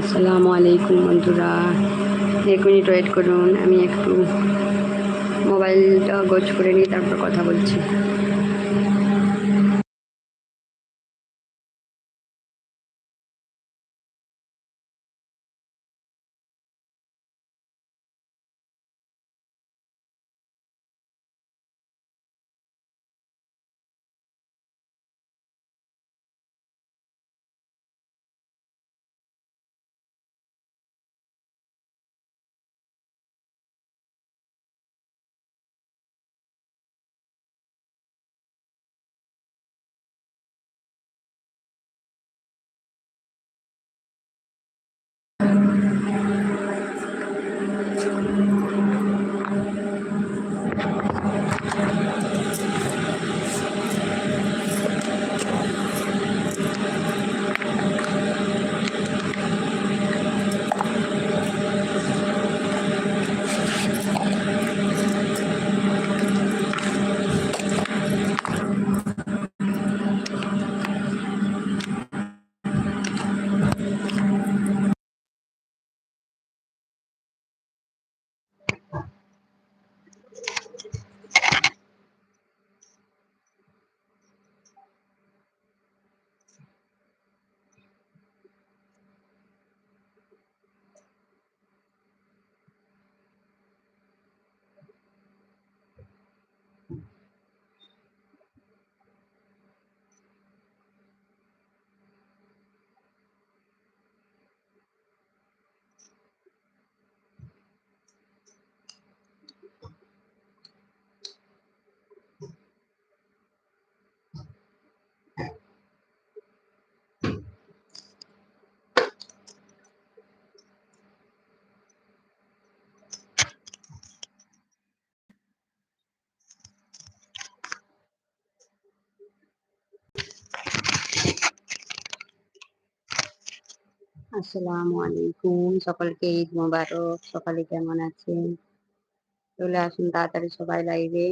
আসসালামু আলাইকুম বন্ধুরা। এক মিনিট ওয়েট করুন, আমি একটু মোবাইলটা গোছ করে নিই তারপর কথা বলছি। আসসালামু আলাইকুম। সকলকে ঈদ মোবারক। সকালে কেমন আছেন? চলে আসুন তাড়াতাড়ি সবাই লাইভে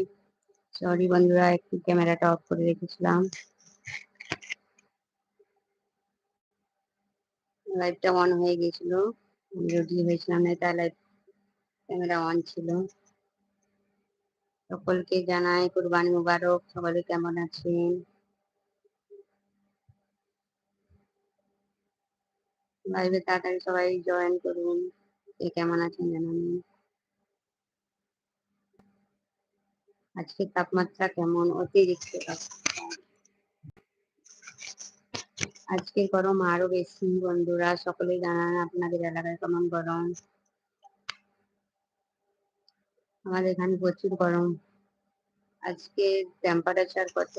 সরি বন্ধুরা, একটু ক্যামেরাটা অফ করে রেখেছিলাম। লাইভটা অন হয়ে গেছিল রেডি হয়েছিলাম না, তাই লাইভ ক্যামেরা অন ছিল। সকলকে জানাই কুরবানি মুবারক। সকলে কেমন আছেন? লাইভে তাড়াতাড়ি সবাই জয়েন করুন। কে কেমন আছেন জানান। আজকে তাপমাত্রা কেমন? অতিরিক্ত আজকে গরম আরও বেশি বন্ধুরা সকলে জানান আপনাদের এলাকায় কেমন গরম? আমাদের এখানে প্রচুর গরম। আজকে টেম্পারেচার কত?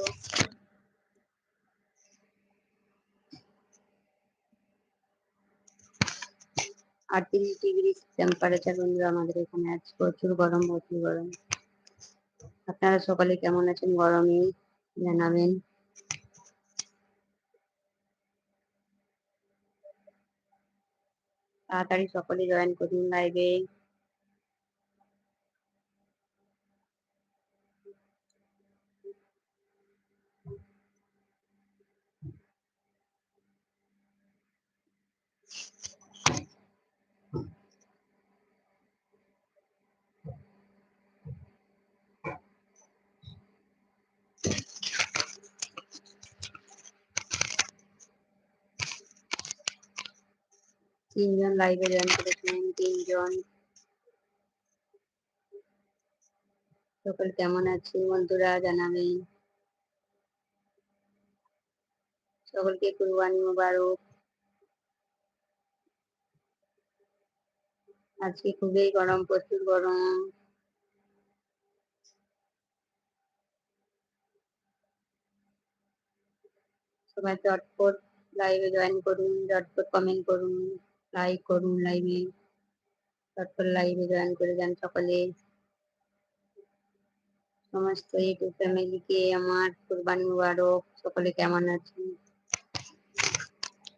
আটত্রিশ ডিগ্রি টেম্পারেচার বন্ধুরা আমাদের এখানে আজ প্রচুর গরম প্রচুর গরম। আপনারা সকালে কেমন আছেন? গরমে জানাবেন। তাড়াতাড়ি সকলে জয়েন করুন লাইভে তিনজন লাইভে জয়েন করেছেন তিনজন সকল কেমন আছেন বন্ধুরা জানাবেন? সকলকে কুরবানি মুবারক। আজকে খুবই গরম, প্রচুর গরম। সবাই চটপট লাইভে জয়েন করুন, চটপট কমেন্ট করুন। লাইক করুন লাইভে তারপর লাইভে জয়েন করে যান সকলে। সমস্ত ইউটিউব ফ্যামিলিকে আমার কুরবানি মুবারক। সকলে কেমন আছেন?